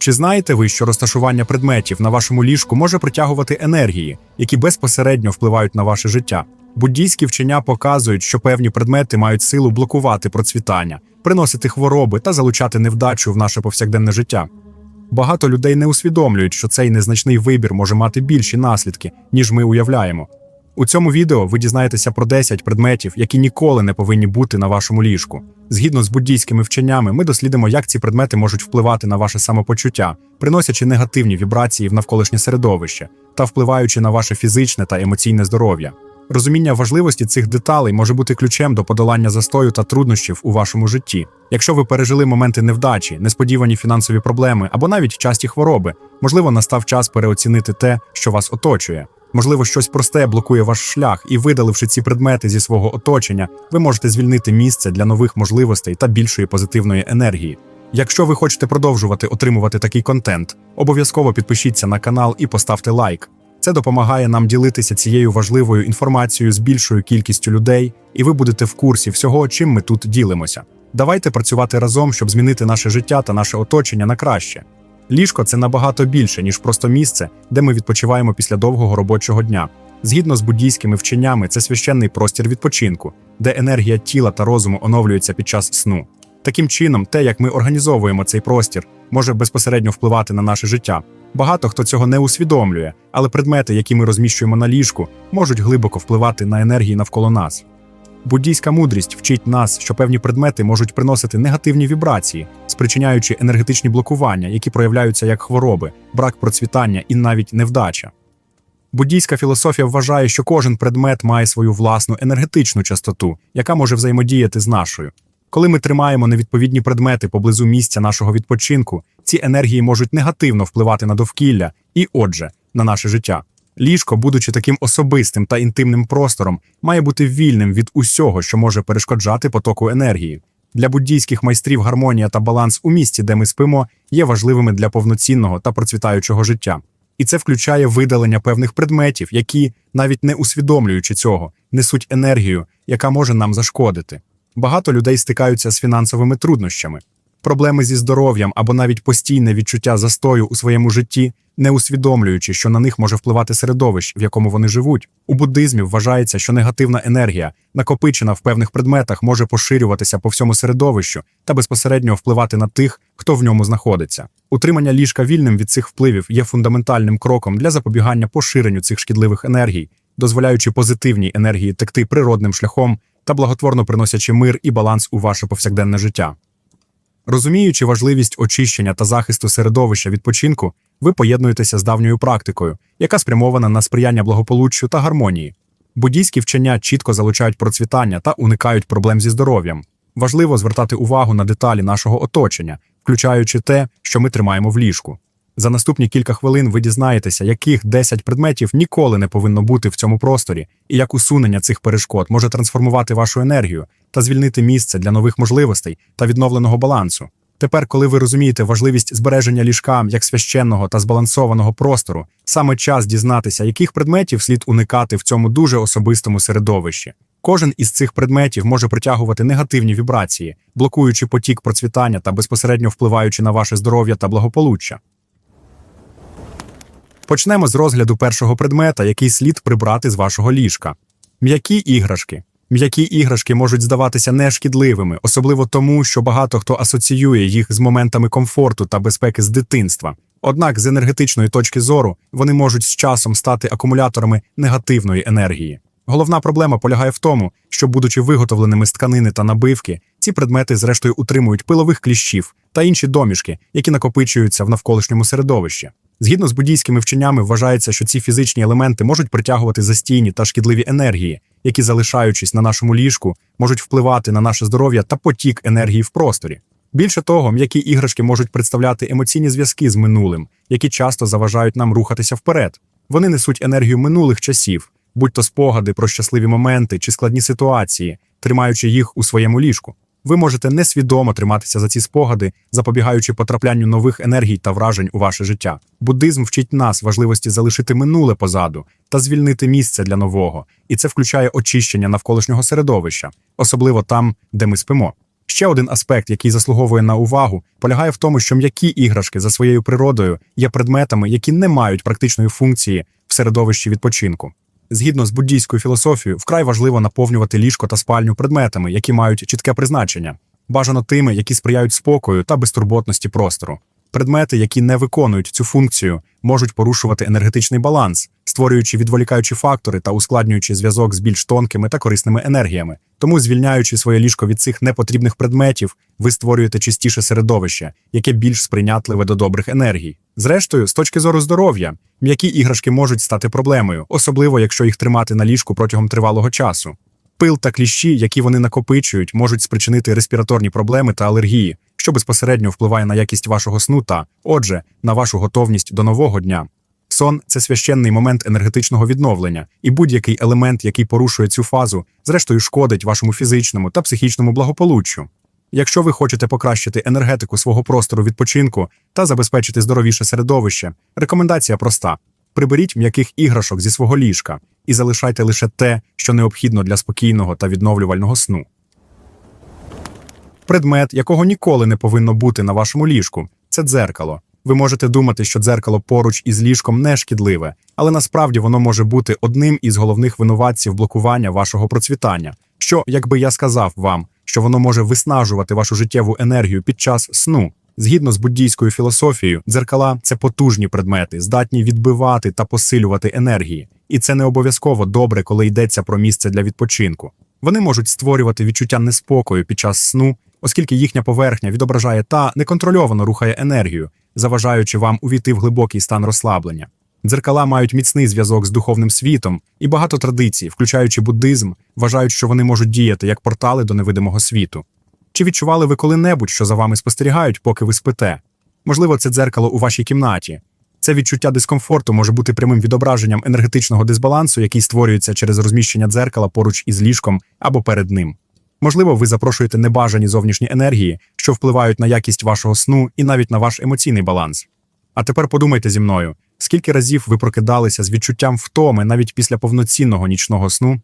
Чи знаєте ви, що розташування предметів на вашому ліжку може притягувати енергії, які безпосередньо впливають на ваше життя? Буддійські вчення показують, що певні предмети мають силу блокувати процвітання, приносити хвороби та залучати невдачу в наше повсякденне життя. Багато людей не усвідомлюють, що цей незначний вибір може мати більші наслідки, ніж ми уявляємо. У цьому відео ви дізнаєтеся про 10 предметів, які ніколи не повинні бути на вашому ліжку. Згідно з буддійськими вченнями, ми дослідимо, як ці предмети можуть впливати на ваше самопочуття, приносячи негативні вібрації в навколишнє середовище та впливаючи на ваше фізичне та емоційне здоров'я. Розуміння важливості цих деталей може бути ключем до подолання застою та труднощів у вашому житті. Якщо ви пережили моменти невдачі, несподівані фінансові проблеми або навіть часті хвороби, можливо, настав час переоцінити те, що вас оточує. Можливо, щось просте блокує ваш шлях, і видаливши ці предмети зі свого оточення, ви можете звільнити місце для нових можливостей та більшої позитивної енергії. Якщо ви хочете продовжувати отримувати такий контент, обов'язково підпишіться на канал і поставте лайк. Це допомагає нам ділитися цією важливою інформацією з більшою кількістю людей, і ви будете в курсі всього, чим ми тут ділимося. Давайте працювати разом, щоб змінити наше життя та наше оточення на краще. Ліжко це набагато більше, ніж просто місце, де ми відпочиваємо після довгого робочого дня. Згідно з буддійськими вченнями, це священний простір відпочинку, де енергія тіла та розуму оновлюється під час сну. Таким чином, те, як ми організовуємо цей простір, може безпосередньо впливати на наше життя. Багато хто цього не усвідомлює, але предмети, які ми розміщуємо на ліжку, можуть глибоко впливати на енергії навколо нас. Буддійська мудрість вчить нас, що певні предмети можуть приносити негативні вібрації, спричиняючи енергетичні блокування, які проявляються як хвороби, брак процвітання і навіть невдача. Буддійська філософія вважає, що кожен предмет має свою власну енергетичну частоту, яка може взаємодіяти з нашою. Коли ми тримаємо невідповідні предмети поблизу місця нашого відпочинку, ці енергії можуть негативно впливати на довкілля і, отже, на наше життя. Ліжко, будучи таким особистим та інтимним простором, має бути вільним від усього, що може перешкоджати потоку енергії. Для буддійських майстрів гармонія та баланс у місці, де ми спимо, є важливими для повноцінного та процвітаючого життя. І це включає видалення певних предметів, які, навіть не усвідомлюючи цього, несуть енергію, яка може нам зашкодити. Багато людей стикаються з фінансовими труднощами, проблеми зі здоров'ям або навіть постійне відчуття застою у своєму житті, не усвідомлюючи, що на них може впливати середовище, в якому вони живуть. У буддизмі вважається, що негативна енергія, накопичена в певних предметах, може поширюватися по всьому середовищу та безпосередньо впливати на тих, хто в ньому знаходиться. Утримання ліжка вільним від цих впливів є фундаментальним кроком для запобігання поширенню цих шкідливих енергій, дозволяючи позитивній енергії текти природним шляхом та благотворно приносячи мир і баланс у ваше повсякденне життя. Розуміючи важливість очищення та захисту середовища відпочинку, ви поєднуєтеся з давньою практикою, яка спрямована на сприяння благополуччю та гармонії. Буддійські вчення чітко залучають процвітання та уникають проблем зі здоров'ям. Важливо звертати увагу на деталі нашого оточення, включаючи те, що ми тримаємо в ліжку. За наступні кілька хвилин ви дізнаєтеся, яких 10 предметів ніколи не повинно бути в цьому просторі, і як усунення цих перешкод може трансформувати вашу енергію та звільнити місце для нових можливостей та відновленого балансу. Тепер, коли ви розумієте важливість збереження ліжка як священного та збалансованого простору, саме час дізнатися, яких предметів слід уникати в цьому дуже особистому середовищі. Кожен із цих предметів може притягувати негативні вібрації, блокуючи потік процвітання та безпосередньо впливаючи на ваше здоров'я та благополуччя. Почнемо з розгляду першого предмета, який слід прибрати з вашого ліжка. М'які іграшки. М'які іграшки можуть здаватися нешкідливими, особливо тому, що багато хто асоціює їх з моментами комфорту та безпеки з дитинства. Однак, з енергетичної точки зору, вони можуть з часом стати акумуляторами негативної енергії. Головна проблема полягає в тому, що, будучи виготовленими з тканини та набивки, ці предмети зрештою утримують пилових кліщів та інші домішки, які накопичуються в навколишньому середовищі. Згідно з буддійськими вченнями, вважається, що ці фізичні елементи можуть притягувати застійні та шкідливі енергії, які, залишаючись на нашому ліжку, можуть впливати на наше здоров'я та потік енергії в просторі. Більше того, м'які іграшки можуть представляти емоційні зв'язки з минулим, які часто заважають нам рухатися вперед. Вони несуть енергію минулих часів, будь то спогади про щасливі моменти чи складні ситуації, тримаючи їх у своєму ліжку. Ви можете несвідомо триматися за ці спогади, запобігаючи потраплянню нових енергій та вражень у ваше життя. Буддизм вчить нас важливості залишити минуле позаду та звільнити місце для нового, і це включає очищення навколишнього середовища, особливо там, де ми спимо. Ще один аспект, який заслуговує на увагу, полягає в тому, що м'які іграшки за своєю природою є предметами, які не мають практичної функції в середовищі відпочинку. Згідно з буддійською філософією, вкрай важливо наповнювати ліжко та спальню предметами, які мають чітке призначення, бажано тими, які сприяють спокою та безтурботності простору. Предмети, які не виконують цю функцію, можуть порушувати енергетичний баланс, створюючи відволікаючі фактори та ускладнюючи зв'язок з більш тонкими та корисними енергіями. Тому, звільняючи своє ліжко від цих непотрібних предметів, ви створюєте чистіше середовище, яке більш сприйнятливе до добрих енергій. Зрештою, з точки зору здоров'я, м'які іграшки можуть стати проблемою, особливо якщо їх тримати на ліжку протягом тривалого часу. Пил та кліщі, які вони накопичують, можуть спричинити респіраторні проблеми та алергії, що безпосередньо впливає на якість вашого сну та, отже, на вашу готовність до нового дня. Сон це священний момент енергетичного відновлення, і будь-який елемент, який порушує цю фазу, зрештою шкодить вашому фізичному та психічному благополуччю. Якщо ви хочете покращити енергетику свого простору відпочинку та забезпечити здоровіше середовище, рекомендація проста: приберіть м'яких іграшок зі свого ліжка і залишайте лише те, що необхідно для спокійного та відновлювального сну. Предмет, якого ніколи не повинно бути на вашому ліжку, це дзеркало. Ви можете думати, що дзеркало поруч із ліжком не шкідливе, але насправді воно може бути одним із головних винуватців блокування вашого процвітання. Що, якби я сказав вам, що воно може виснажувати вашу життєву енергію під час сну? Згідно з буддійською філософією, дзеркала це потужні предмети, здатні відбивати та посилювати енергії, і це не обов'язково добре, коли йдеться про місце для відпочинку. Вони можуть створювати відчуття неспокою під час сну, оскільки їхня поверхня відображає та неконтрольовано рухає енергію, заважаючи вам увійти в глибокий стан розслаблення. Дзеркала мають міцний зв'язок з духовним світом, і багато традицій, включаючи буддизм, вважають, що вони можуть діяти як портали до невидимого світу. Чи відчували ви коли-небудь, що за вами спостерігають, поки ви спите? Можливо, це дзеркало у вашій кімнаті. Це відчуття дискомфорту може бути прямим відображенням енергетичного дисбалансу, який створюється через розміщення дзеркала поруч із ліжком або перед ним. Можливо, ви запрошуєте небажані зовнішні енергії, що впливають на якість вашого сну і навіть на ваш емоційний баланс. А тепер подумайте зі мною, скільки разів ви прокидалися з відчуттям втоми навіть після повноцінного нічного сну?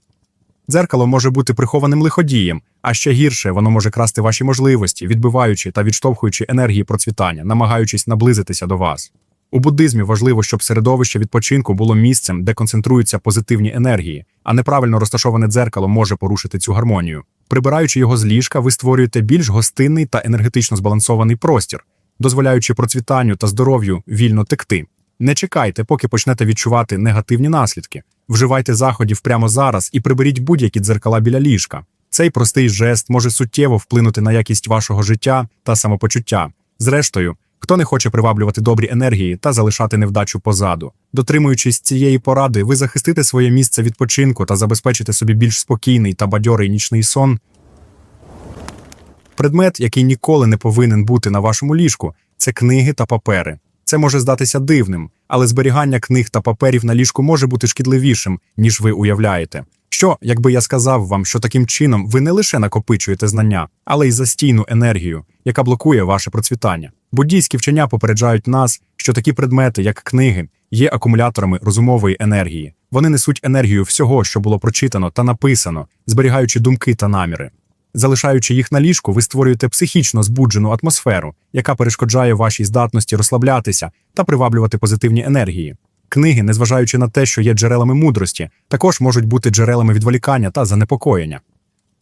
Дзеркало може бути прихованим лиходієм, а ще гірше воно може красти ваші можливості, відбиваючи та відштовхуючи енергії процвітання, намагаючись наблизитися до вас. У буддизмі важливо, щоб середовище відпочинку було місцем, де концентруються позитивні енергії, а неправильно розташоване дзеркало може порушити цю гармонію. Прибираючи його з ліжка, ви створюєте більш гостинний та енергетично збалансований простір, дозволяючи процвітанню та здоров'ю вільно текти. Не чекайте, поки почнете відчувати негативні наслідки. Вживайте заходів прямо зараз і приберіть будь-які дзеркала біля ліжка. Цей простий жест може суттєво вплинути на якість вашого життя та самопочуття. Зрештою, хто не хоче приваблювати добрі енергії та залишати невдачу позаду. Дотримуючись цієї поради, ви захистите своє місце відпочинку та забезпечите собі більш спокійний та бадьорий нічний сон. Предмет, який ніколи не повинен бути на вашому ліжку, це книги та папери. Це може здатися дивним, але зберігання книг та паперів на ліжку може бути шкідливішим, ніж ви уявляєте. Що, якби я сказав вам, що таким чином ви не лише накопичуєте знання, але й застійну енергію, яка блокує ваше процвітання. Буддійські вчення попереджають нас, що такі предмети, як книги, є акумуляторами розумової енергії. Вони несуть енергію всього, що було прочитано та написано, зберігаючи думки та наміри. Залишаючи їх на ліжку, ви створюєте психічно збуджену атмосферу, яка перешкоджає вашій здатності розслаблятися та приваблювати позитивні енергії. Книги, незважаючи на те, що є джерелами мудрості, також можуть бути джерелами відволікання та занепокоєння.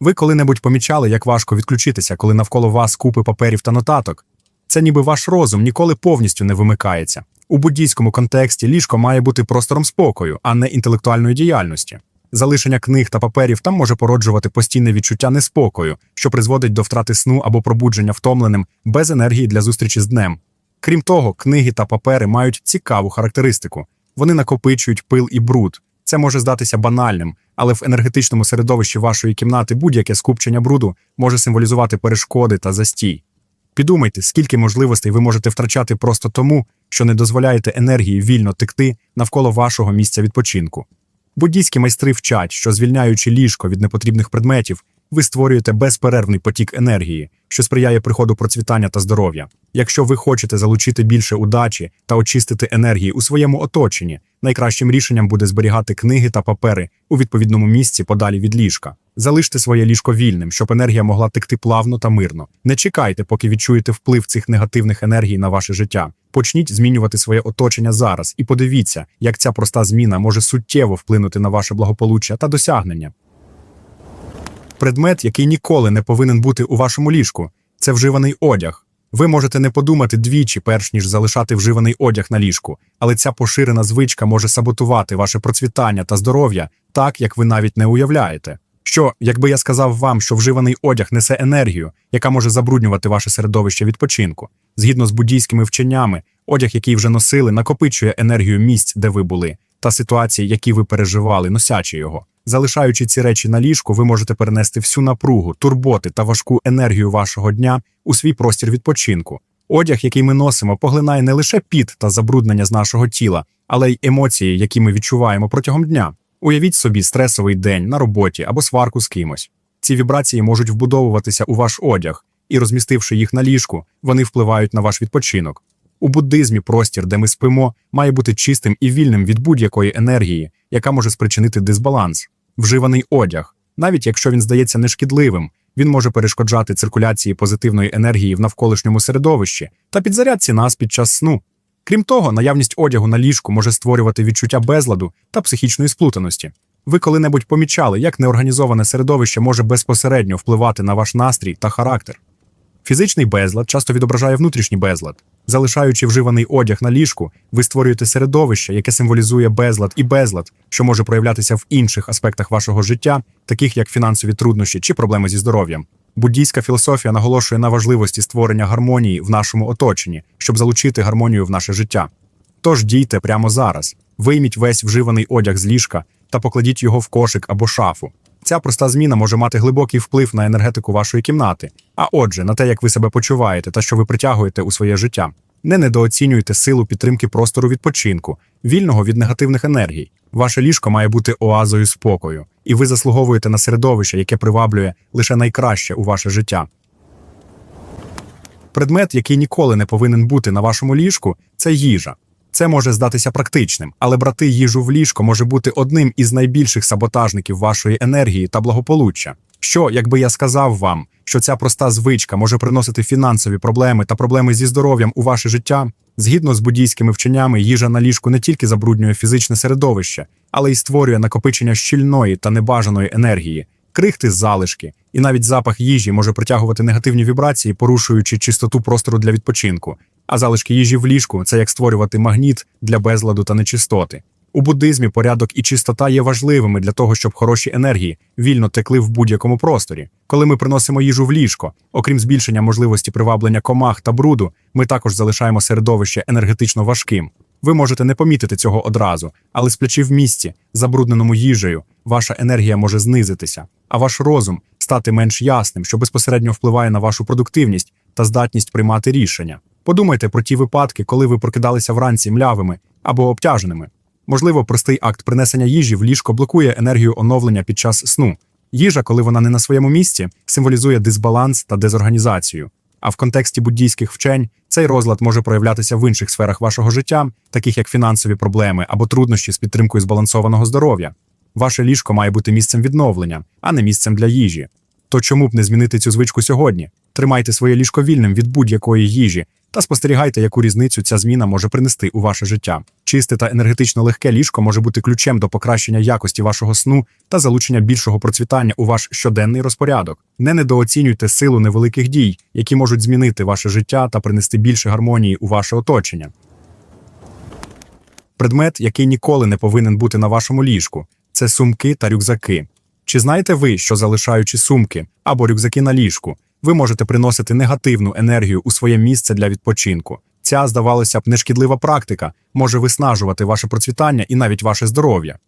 Ви коли-небудь помічали, як важко відключитися, коли навколо вас купи паперів та нотаток? Це ніби ваш розум ніколи повністю не вимикається. У буддійському контексті ліжко має бути простором спокою, а не інтелектуальної діяльності. Залишення книг та паперів там може породжувати постійне відчуття неспокою, що призводить до втрати сну або пробудження втомленим без енергії для зустрічі з днем. Крім того, книги та папери мають цікаву характеристику. Вони накопичують пил і бруд. Це може здатися банальним, але в енергетичному середовищі вашої кімнати будь-яке скупчення бруду може символізувати перешкоди та застій. Підумайте, скільки можливостей ви можете втрачати просто тому, що не дозволяєте енергії вільно текти навколо вашого місця відпочинку. Буддійські майстри вчать, що звільняючи ліжко від непотрібних предметів, ви створюєте безперервний потік енергії, що сприяє приходу процвітання та здоров'я. Якщо ви хочете залучити більше удачі та очистити енергії у своєму оточенні, найкращим рішенням буде зберігати книги та папери у відповідному місці подалі від ліжка. Залиште своє ліжко вільним, щоб енергія могла текти плавно та мирно. Не чекайте, поки відчуєте вплив цих негативних енергій на ваше життя. Почніть змінювати своє оточення зараз і подивіться, як ця проста зміна може суттєво вплинути на ваше благополуччя та досягнення. Предмет, який ніколи не повинен бути у вашому ліжку, це вживаний одяг. Ви можете не подумати двічі, перш ніж залишати вживаний одяг на ліжку, але ця поширена звичка може саботувати ваше процвітання та здоров'я так, як ви навіть не уявляєте. Що, якби я сказав вам, що вживаний одяг несе енергію, яка може забруднювати ваше середовище відпочинку, згідно з буддійськими вченнями, одяг, який вже носили, накопичує енергію місць, де ви були, та ситуації, які ви переживали, носячи його. Залишаючи ці речі на ліжку, ви можете перенести всю напругу, турботи та важку енергію вашого дня у свій простір відпочинку. Одяг, який ми носимо, поглинає не лише піт та забруднення з нашого тіла, але й емоції, які ми відчуваємо протягом дня. Уявіть собі стресовий день на роботі або сварку з кимось. Ці вібрації можуть вбудовуватися у ваш одяг, і, розмістивши їх на ліжку, вони впливають на ваш відпочинок. У буддизмі простір, де ми спимо, має бути чистим і вільним від будь-якої енергії, яка може спричинити дисбаланс. Вживаний одяг, навіть якщо він здається нешкідливим, він може перешкоджати циркуляції позитивної енергії в навколишньому середовищі та підзарядці нас під час сну. Крім того, наявність одягу на ліжку може створювати відчуття безладу та психічної сплутаності. Ви коли-небудь помічали, як неорганізоване середовище може безпосередньо впливати на ваш настрій та характер. Фізичний безлад часто відображає внутрішній безлад. Залишаючи вживаний одяг на ліжку, ви створюєте середовище, яке символізує безлад і безлад, що може проявлятися в інших аспектах вашого життя, таких як фінансові труднощі чи проблеми зі здоров'ям. Буддійська філософія наголошує на важливості створення гармонії в нашому оточенні, щоб залучити гармонію в наше життя. Тож дійте прямо зараз, вийміть весь вживаний одяг з ліжка та покладіть його в кошик або шафу. Ця проста зміна може мати глибокий вплив на енергетику вашої кімнати, а отже, на те, як ви себе почуваєте та що ви притягуєте у своє життя. Не недооцінюйте силу підтримки простору відпочинку, вільного від негативних енергій. Ваше ліжко має бути оазою спокою, і ви заслуговуєте на середовище, яке приваблює лише найкраще у ваше життя. Предмет, який ніколи не повинен бути на вашому ліжку, це їжа. Це може здатися практичним, але брати їжу в ліжко може бути одним із найбільших саботажників вашої енергії та благополуччя. Що, якби я сказав вам, що ця проста звичка може приносити фінансові проблеми та проблеми зі здоров'ям у ваше життя? Згідно з буддійськими вченнями, їжа на ліжку не тільки забруднює фізичне середовище, але й створює накопичення щільної та небажаної енергії, крихти залишки, і навіть запах їжі може притягувати негативні вібрації, порушуючи чистоту простору для відпочинку. А залишки їжі в ліжку це як створювати магніт для безладу та нечистоти. У буддизмі порядок і чистота є важливими для того, щоб хороші енергії вільно текли в будь-якому просторі. Коли ми приносимо їжу в ліжко, окрім збільшення можливості приваблення комах та бруду, ми також залишаємо середовище енергетично важким. Ви можете не помітити цього одразу, але сплячи в місці, забрудненому їжею, ваша енергія може знизитися, а ваш розум стати менш ясним, що безпосередньо впливає на вашу продуктивність та здатність приймати рішення. Подумайте про ті випадки, коли ви прокидалися вранці млявими або обтяженими. Можливо, простий акт принесення їжі в ліжко блокує енергію оновлення під час сну. Їжа, коли вона не на своєму місці, символізує дисбаланс та дезорганізацію. А в контексті буддійських вчень цей розлад може проявлятися в інших сферах вашого життя, таких як фінансові проблеми або труднощі з підтримкою збалансованого здоров'я. Ваше ліжко має бути місцем відновлення, а не місцем для їжі. То чому б не змінити цю звичку сьогодні? Тримайте своє ліжко вільним від будь-якої їжі та спостерігайте, яку різницю ця зміна може принести у ваше життя. Чисте та енергетично легке ліжко може бути ключем до покращення якості вашого сну та залучення більшого процвітання у ваш щоденний розпорядок. Не недооцінюйте силу невеликих дій, які можуть змінити ваше життя та принести більше гармонії у ваше оточення. Предмет, який ніколи не повинен бути на вашому ліжку, це сумки та рюкзаки. Чи знаєте ви, що залишаючи сумки або рюкзаки на ліжку, ви можете приносити негативну енергію у своє місце для відпочинку? Ця, здавалося б, нешкідлива практика може виснажувати ваше процвітання і навіть ваше здоров'я.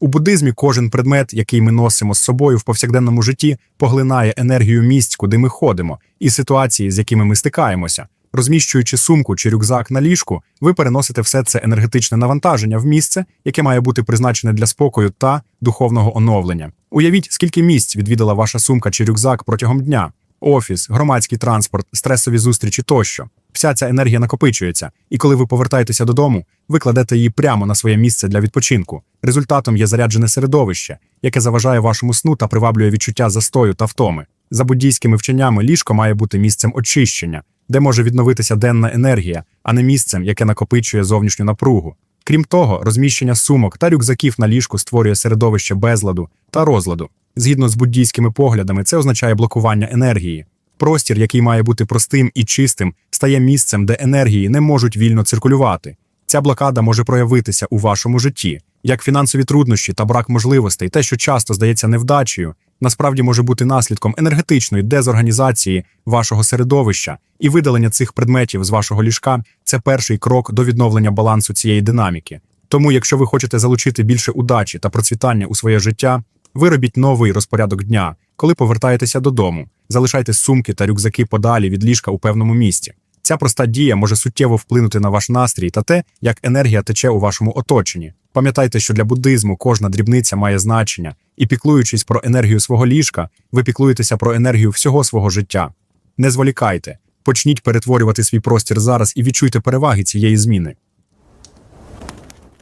У буддизмі кожен предмет, який ми носимо з собою в повсякденному житті, поглинає енергію місць, куди ми ходимо, і ситуації, з якими ми стикаємося. Розміщуючи сумку чи рюкзак на ліжку, ви переносите все це енергетичне навантаження в місце, яке має бути призначене для спокою та духовного оновлення. Уявіть, скільки місць відвідала ваша сумка чи рюкзак протягом дня. Офіс, громадський транспорт, стресові зустрічі тощо. Вся ця енергія накопичується, і коли ви повертаєтеся додому, ви кладете її прямо на своє місце для відпочинку. Результатом є заряджене середовище, яке заважає вашому сну та приваблює відчуття застою та втоми. За буддійськими вченнями ліжко має бути місцем очищення, де може відновитися денна енергія, а не місцем, яке накопичує зовнішню напругу. Крім того, розміщення сумок та рюкзаків на ліжку створює середовище безладу та розладу. Згідно з буддійськими поглядами, це означає блокування енергії. Простір, який має бути простим і чистим, стає місцем, де енергії не можуть вільно циркулювати. Ця блокада може проявитися у вашому житті, як фінансові труднощі та брак можливостей, те, що часто здається невдачею, насправді може бути наслідком енергетичної дезорганізації вашого середовища, і видалення цих предметів з вашого ліжка це перший крок до відновлення балансу цієї динаміки. Тому, якщо ви хочете залучити більше удачі та процвітання у своє життя, виробіть новий розпорядок дня, коли повертаєтеся додому. Залишайте сумки та рюкзаки подалі від ліжка у певному місці. Ця проста дія може суттєво вплинути на ваш настрій та те, як енергія тече у вашому оточенні. Пам'ятайте, що для буддизму кожна дрібниця має значення, і піклуючись про енергію свого ліжка, ви піклуєтеся про енергію всього свого життя. Не зволікайте, почніть перетворювати свій простір зараз і відчуйте переваги цієї зміни.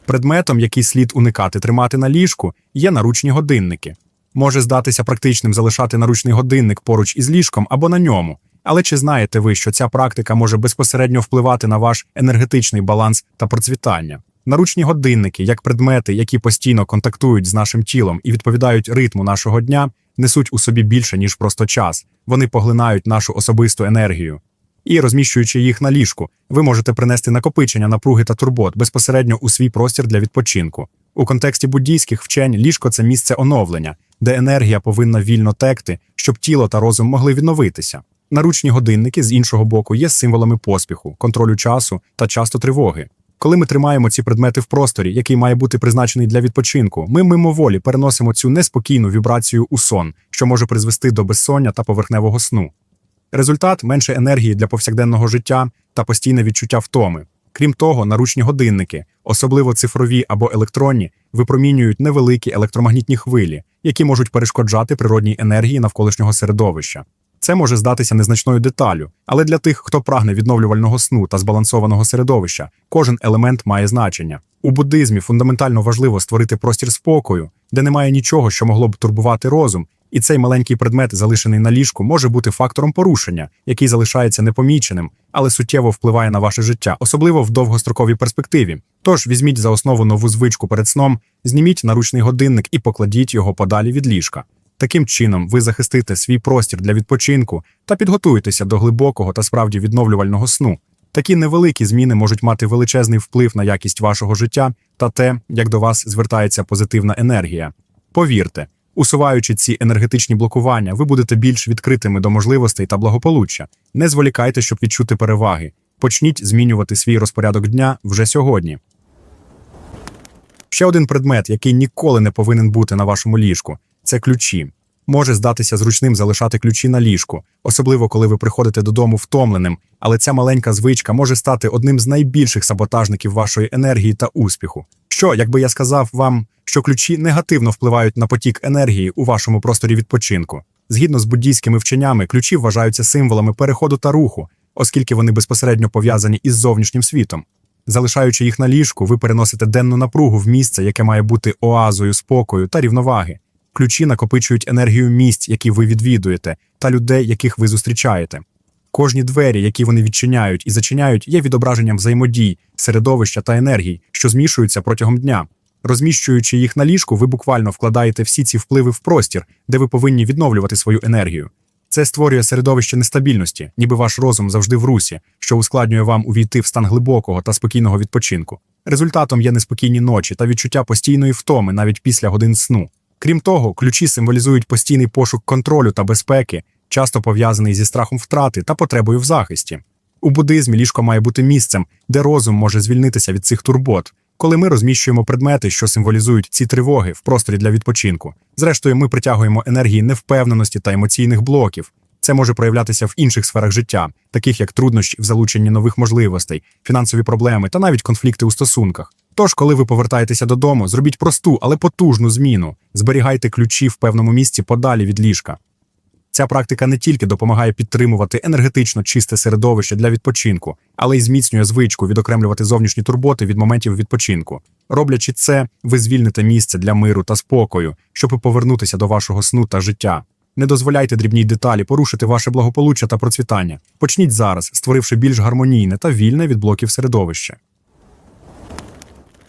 Предметом, який слід уникати тримати на ліжку, є наручні годинники. Може здатися практичним залишати наручний годинник поруч із ліжком або на ньому. Але чи знаєте ви, що ця практика може безпосередньо впливати на ваш енергетичний баланс та процвітання? Наручні годинники, як предмети, які постійно контактують з нашим тілом і відповідають ритму нашого дня, несуть у собі більше, ніж просто час. Вони поглинають нашу особисту енергію. І розміщуючи їх на ліжку, ви можете принести накопичення напруги та турбот безпосередньо у свій простір для відпочинку. У контексті буддійських вчень ліжко це місце оновлення, де енергія повинна вільно текти, щоб тіло та розум могли відновитися. Наручні годинники з іншого боку є символами поспіху, контролю часу та часто тривоги. Коли ми тримаємо ці предмети в просторі, який має бути призначений для відпочинку, ми мимоволі переносимо цю неспокійну вібрацію у сон, що може призвести до безсоння та поверхневого сну. Результат менше енергії для повсякденного життя та постійне відчуття втоми. Крім того, наручні годинники, особливо цифрові або електронні, випромінюють невеликі електромагнітні хвилі, які можуть перешкоджати природній енергії навколишнього середовища. Це може здатися незначною деталю, але для тих, хто прагне відновлювального сну та збалансованого середовища, кожен елемент має значення. У буддизмі фундаментально важливо створити простір спокою, де немає нічого, що могло б турбувати розум, і цей маленький предмет, залишений на ліжку, може бути фактором порушення, який залишається непоміченим, але суттєво впливає на ваше життя, особливо в довгостроковій перспективі. Тож візьміть за основу нову звичку перед сном, зніміть наручний годинник і покладіть його подалі від ліжка. Таким чином, ви захистите свій простір для відпочинку та підготуєтеся до глибокого та справді відновлювального сну. Такі невеликі зміни можуть мати величезний вплив на якість вашого життя та те, як до вас звертається позитивна енергія. Повірте, усуваючи ці енергетичні блокування, ви будете більш відкритими до можливостей та благополуччя. Не зволікайте, щоб відчути переваги. Почніть змінювати свій розпорядок дня вже сьогодні. Ще один предмет, який ніколи не повинен бути на вашому ліжку це ключі. Може здатися зручним залишати ключі на ліжку, особливо коли ви приходите додому втомленим, але ця маленька звичка може стати одним з найбільших саботажників вашої енергії та успіху. Що, якби я сказав вам, що ключі негативно впливають на потік енергії у вашому просторі відпочинку? Згідно з буддійськими вченнями, ключі вважаються символами переходу та руху, оскільки вони безпосередньо пов'язані із зовнішнім світом. Залишаючи їх на ліжку, ви переносите денну напругу в місце, яке має бути оазою спокою та рівноваги. Ключі накопичують енергію місць, які ви відвідуєте, та людей, яких ви зустрічаєте. Кожні двері, які вони відчиняють і зачиняють, є відображенням взаємодій, середовища та енергій, що змішуються протягом дня. Розміщуючи їх на ліжку, ви буквально вкладаєте всі ці впливи в простір, де ви повинні відновлювати свою енергію. Це створює середовище нестабільності, ніби ваш розум завжди в русі, що ускладнює вам увійти в стан глибокого та спокійного відпочинку. Результатом є неспокійні ночі та відчуття постійної втоми навіть після годин сну. Крім того, ключі символізують постійний пошук контролю та безпеки, часто пов'язаний зі страхом втрати та потребою в захисті. У буддизмі ліжко має бути місцем, де розум може звільнитися від цих турбот, коли ми розміщуємо предмети, що символізують ці тривоги в просторі для відпочинку. Зрештою, ми притягуємо енергії невпевненості та емоційних блоків. Це може проявлятися в інших сферах життя, таких як труднощі в залученні нових можливостей, фінансові проблеми та навіть конфлікти у стосунках. Тож, коли ви повертаєтеся додому, зробіть просту, але потужну зміну. Зберігайте ключі в певному місці подалі від ліжка. Ця практика не тільки допомагає підтримувати енергетично чисте середовище для відпочинку, але й зміцнює звичку відокремлювати зовнішні турботи від моментів відпочинку. Роблячи це, ви звільните місце для миру та спокою, щоб повернутися до вашого сну та життя. Не дозволяйте дрібній деталі порушити ваше благополуччя та процвітання. Почніть зараз, створивши більш гармонійне та вільне від блоків середовище.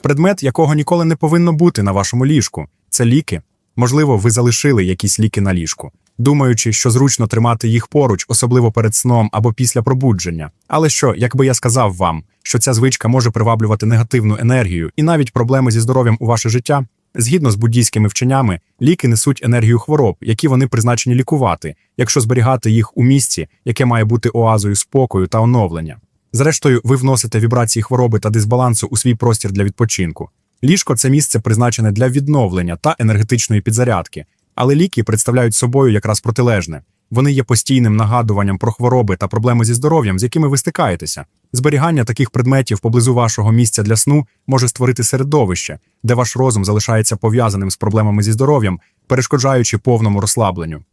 Предмет, якого ніколи не повинно бути на вашому ліжку, це ліки. Можливо, ви залишили якісь ліки на ліжку, думаючи, що зручно тримати їх поруч, особливо перед сном або після пробудження. Але що, якби я сказав вам, що ця звичка може приваблювати негативну енергію і навіть проблеми зі здоров'ям у ваше життя? Згідно з буддійськими вченнями, ліки несуть енергію хвороб, які вони призначені лікувати, якщо зберігати їх у місці, яке має бути оазою спокою та оновлення. Зрештою, ви вносите вібрації хвороби та дисбалансу у свій простір для відпочинку. Ліжко це місце призначене для відновлення та енергетичної підзарядки, але ліки представляють собою якраз протилежне. Вони є постійним нагадуванням про хвороби та проблеми зі здоров'ям, з якими ви стикаєтеся. Зберігання таких предметів поблизу вашого місця для сну може створити середовище, де ваш розум залишається пов'язаним з проблемами зі здоров'ям, перешкоджаючи повному розслабленню.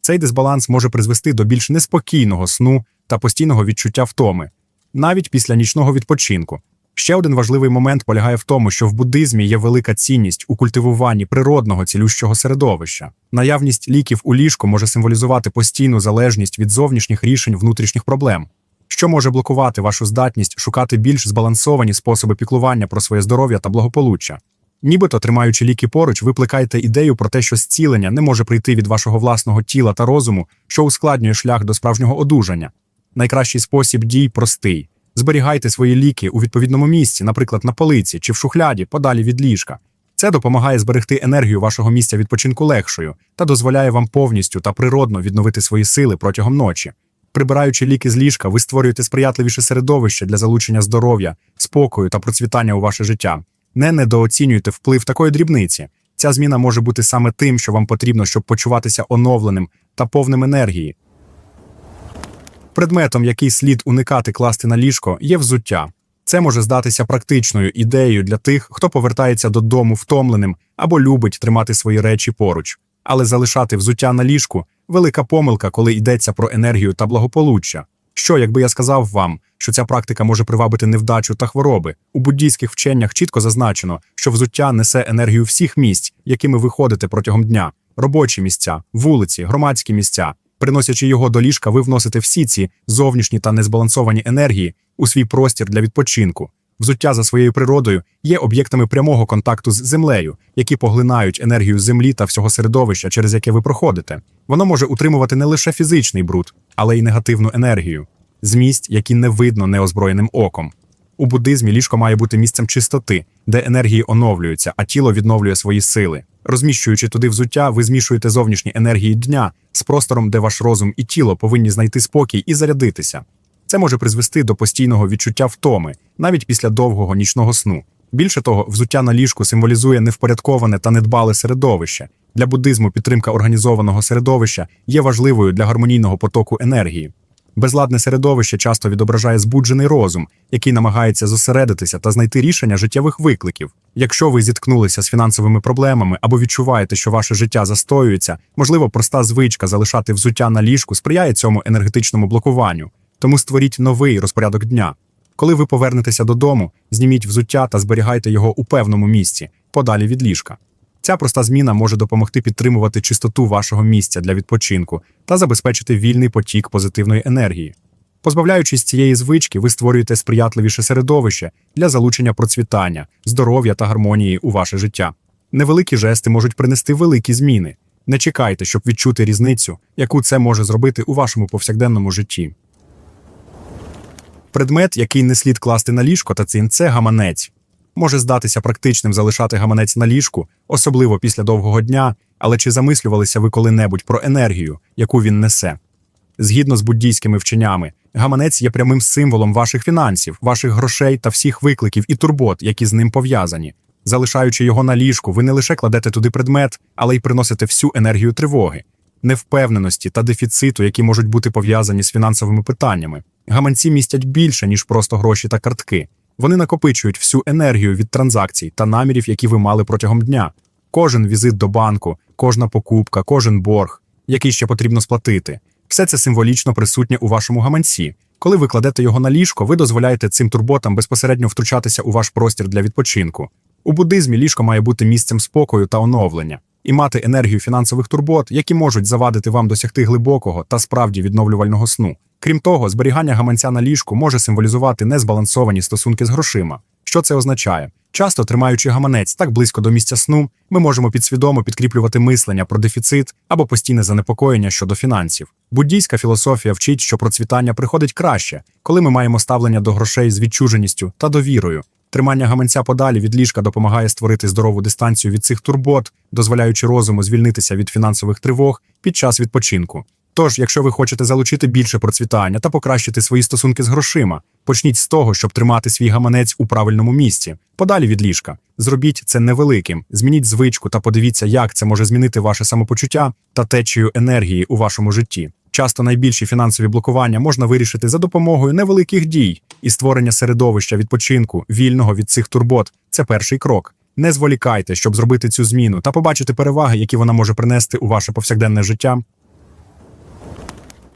Цей дисбаланс може призвести до більш неспокійного сну та постійного відчуття втоми, навіть після нічного відпочинку. Ще один важливий момент полягає в тому, що в буддизмі є велика цінність у культивуванні природного цілющого середовища. Наявність ліків у ліжку може символізувати постійну залежність від зовнішніх рішень внутрішніх проблем, що може блокувати вашу здатність шукати більш збалансовані способи піклування про своє здоров'я та благополуччя. Нібито тримаючи ліки поруч, ви плекаєте ідею про те, що зцілення не може прийти від вашого власного тіла та розуму, що ускладнює шлях до справжнього одужання. Найкращий спосіб дій простий. Зберігайте свої ліки у відповідному місці, наприклад, на полиці чи в шухляді, подалі від ліжка. Це допомагає зберегти енергію вашого місця відпочинку легшою та дозволяє вам повністю та природно відновити свої сили протягом ночі. Прибираючи ліки з ліжка, ви створюєте сприятливіше середовище для залучення здоров'я, спокою та процвітання у ваше життя. Не недооцінюйте вплив такої дрібниці. Ця зміна може бути саме тим, що вам потрібно, щоб почуватися оновленим та повним енергії. Предметом, який слід уникати класти на ліжко, є взуття. Це може здатися практичною ідеєю для тих, хто повертається додому втомленим або любить тримати свої речі поруч. Але залишати взуття на ліжку велика помилка, коли йдеться про енергію та благополуччя. Що, якби я сказав вам, що ця практика може привабити невдачу та хвороби? У буддійських вченнях чітко зазначено, що взуття несе енергію всіх місць, якими ви ходите протягом дня: робочі місця, вулиці, громадські місця. Приносячи його до ліжка, ви вносите всі ці зовнішні та незбалансовані енергії у свій простір для відпочинку. Взуття за своєю природою є об'єктами прямого контакту з землею, які поглинають енергію землі та всього середовища, через яке ви проходите. Воно може утримувати не лише фізичний бруд, але й негативну енергію, з місць, які не видно неозброєним оком. У буддизмі ліжко має бути місцем чистоти, де енергії оновлюються, а тіло відновлює свої сили. Розміщуючи туди взуття, ви змішуєте зовнішні енергії дня з простором, де ваш розум і тіло повинні знайти спокій і зарядитися. Це може призвести до постійного відчуття втоми, навіть після довгого нічного сну. Більше того, взуття на ліжку символізує невпорядковане та недбале середовище. Для буддизму підтримка організованого середовища є важливою для гармонійного потоку енергії. Безладне середовище часто відображає збуджений розум, який намагається зосередитися та знайти рішення життєвих викликів. Якщо ви зіткнулися з фінансовими проблемами або відчуваєте, що ваше життя застоюється, можливо, проста звичка залишати взуття на ліжку сприяє цьому енергетичному блокуванню. Тому створіть новий розпорядок дня. Коли ви повернетеся додому, зніміть взуття та зберігайте його у певному місці, подалі від ліжка. Ця проста зміна може допомогти підтримувати чистоту вашого місця для відпочинку та забезпечити вільний потік позитивної енергії. Позбавляючись цієї звички, ви створюєте сприятливіше середовище для залучення процвітання, здоров'я та гармонії у ваше життя. Невеликі жести можуть принести великі зміни. Не чекайте, щоб відчути різницю, яку це може зробити у вашому повсякденному житті. Предмет, який не слід класти на ліжко та цин, це гаманець. Може здатися практичним залишати гаманець на ліжку, особливо після довгого дня, але чи замислювалися ви коли-небудь про енергію, яку він несе? Згідно з буддійськими вченнями, гаманець є прямим символом ваших фінансів, ваших грошей та всіх викликів і турбот, які з ним пов'язані. Залишаючи його на ліжку, ви не лише кладете туди предмет, але й приносите всю енергію тривоги, невпевненості та дефіциту, які можуть бути пов'язані з фінансовими питаннями. Гаманці містять більше, ніж просто гроші та картки. Вони накопичують всю енергію від транзакцій та намірів, які ви мали протягом дня. Кожен візит до банку, кожна покупка, кожен борг. який ще потрібно сплатити. Все це символічно присутнє у вашому гаманці. Коли ви кладете його на ліжко, ви дозволяєте цим турботам безпосередньо втручатися у ваш простір для відпочинку. У буддизмі ліжко має бути місцем спокою та оновлення і мати енергію фінансових турбот, які можуть завадити вам досягти глибокого та справді відновлювального сну. Крім того, зберігання гаманця на ліжку може символізувати незбалансовані стосунки з грошима. Що це означає? Часто тримаючи гаманець так близько до місця сну, ми можемо підсвідомо підкріплювати мислення про дефіцит або постійне занепокоєння щодо фінансів. Буддійська філософія вчить, що процвітання приходить краще, коли ми маємо ставлення до грошей з відчуженістю та довірою. Тримання гаманця подалі від ліжка допомагає створити здорову дистанцію від цих турбот, дозволяючи розуму звільнитися від фінансових тривог під час відпочинку. Тож, якщо ви хочете залучити більше процвітання та покращити свої стосунки з грошима, почніть з того, щоб тримати свій гаманець у правильному місці, подалі від ліжка. Зробіть це невеликим, змініть звичку та подивіться, як це може змінити ваше самопочуття та течію енергії у вашому житті. Часто найбільші фінансові блокування можна вирішити за допомогою невеликих дій і створення середовища відпочинку, вільного від цих турбот. Це перший крок. Не зволікайте, щоб зробити цю зміну та побачити переваги, які вона може принести у ваше повсякденне життя.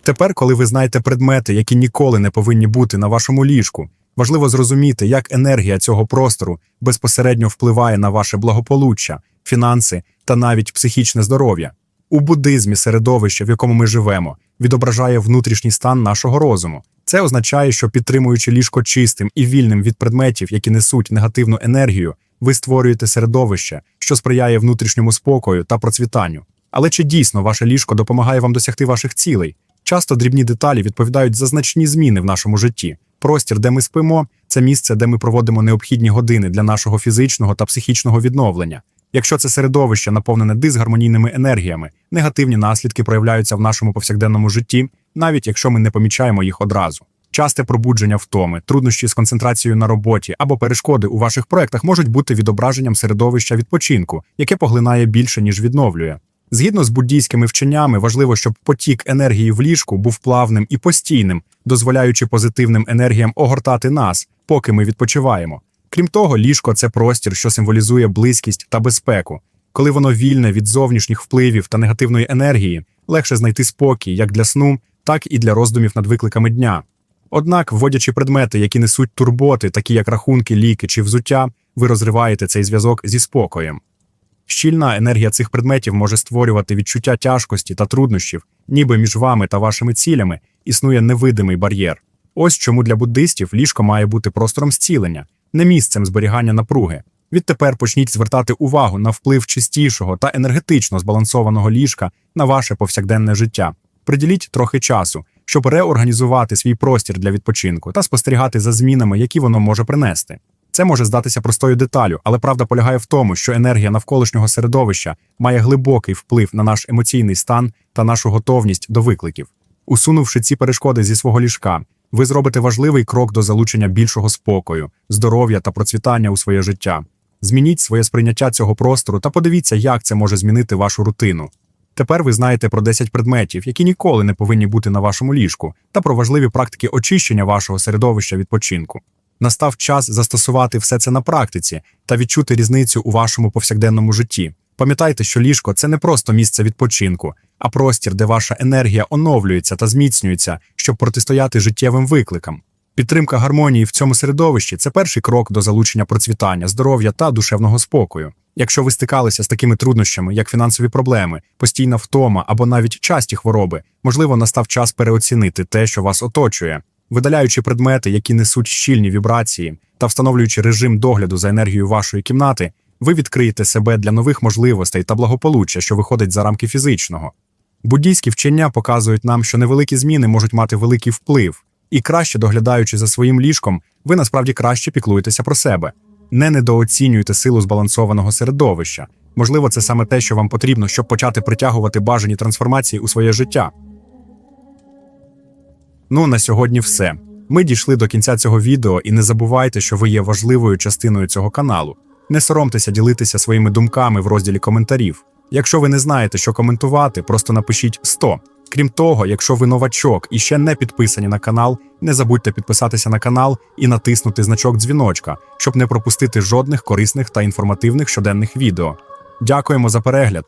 Тепер, коли ви знаєте предмети, які ніколи не повинні бути на вашому ліжку, важливо зрозуміти, як енергія цього простору безпосередньо впливає на ваше благополуччя, фінанси та навіть психічне здоров'я. У буддизмі середовище, в якому ми живемо, відображає внутрішній стан нашого розуму. Це означає, що підтримуючи ліжко чистим і вільним від предметів, які несуть негативну енергію, ви створюєте середовище, що сприяє внутрішньому спокою та процвітанню. Але чи дійсно ваше ліжко допомагає вам досягти ваших цілей? Часто дрібні деталі відповідають за значні зміни в нашому житті. Простір, де ми спимо, це місце, де ми проводимо необхідні години для нашого фізичного та психічного відновлення. Якщо це середовище наповнене дисгармонійними енергіями, негативні наслідки проявляються в нашому повсякденному житті, навіть якщо ми не помічаємо їх одразу. Часте пробудження втоми, труднощі з концентрацією на роботі або перешкоди у ваших проектах можуть бути відображенням середовища відпочинку, яке поглинає більше ніж відновлює. Згідно з буддійськими вченнями, важливо, щоб потік енергії в ліжку був плавним і постійним, дозволяючи позитивним енергіям огортати нас, поки ми відпочиваємо. Крім того, ліжко це простір, що символізує близькість та безпеку. Коли воно вільне від зовнішніх впливів та негативної енергії, легше знайти спокій як для сну, так і для роздумів над викликами дня. Однак, вводячи предмети, які несуть турботи, такі як рахунки, ліки чи взуття, ви розриваєте цей зв'язок зі спокоєм. Щільна енергія цих предметів може створювати відчуття тяжкості та труднощів, ніби між вами та вашими цілями існує невидимий бар'єр. Ось чому для буддистів ліжко має бути простором зцілення, не місцем зберігання напруги. Відтепер почніть звертати увагу на вплив чистішого та енергетично збалансованого ліжка на ваше повсякденне життя. Приділіть трохи часу, щоб реорганізувати свій простір для відпочинку та спостерігати за змінами, які воно може принести. Це може здатися простою деталю, але правда полягає в тому, що енергія навколишнього середовища має глибокий вплив на наш емоційний стан та нашу готовність до викликів. Усунувши ці перешкоди зі свого ліжка, ви зробите важливий крок до залучення більшого спокою, здоров'я та процвітання у своє життя. Змініть своє сприйняття цього простору та подивіться, як це може змінити вашу рутину. Тепер ви знаєте про 10 предметів, які ніколи не повинні бути на вашому ліжку, та про важливі практики очищення вашого середовища відпочинку. Настав час застосувати все це на практиці та відчути різницю у вашому повсякденному житті. Пам'ятайте, що ліжко це не просто місце відпочинку, а простір, де ваша енергія оновлюється та зміцнюється, щоб протистояти життєвим викликам. Підтримка гармонії в цьому середовищі це перший крок до залучення процвітання, здоров'я та душевного спокою. Якщо ви стикалися з такими труднощами, як фінансові проблеми, постійна втома або навіть часті хвороби, можливо, настав час переоцінити те, що вас оточує. Видаляючи предмети, які несуть щільні вібрації, та встановлюючи режим догляду за енергією вашої кімнати, ви відкриєте себе для нових можливостей та благополуччя, що виходить за рамки фізичного. Буддійські вчення показують нам, що невеликі зміни можуть мати великий вплив, і краще доглядаючи за своїм ліжком, ви насправді краще піклуєтеся про себе. Не недооцінюйте силу збалансованого середовища. Можливо, це саме те, що вам потрібно, щоб почати притягувати бажані трансформації у своє життя. Ну, на сьогодні все. Ми дійшли до кінця цього відео і не забувайте, що ви є важливою частиною цього каналу. Не соромтеся ділитися своїми думками в розділі коментарів. Якщо ви не знаєте, що коментувати, просто напишіть 100. Крім того, якщо ви новачок і ще не підписані на канал, не забудьте підписатися на канал і натиснути значок дзвіночка, щоб не пропустити жодних корисних та інформативних щоденних відео. Дякуємо за перегляд!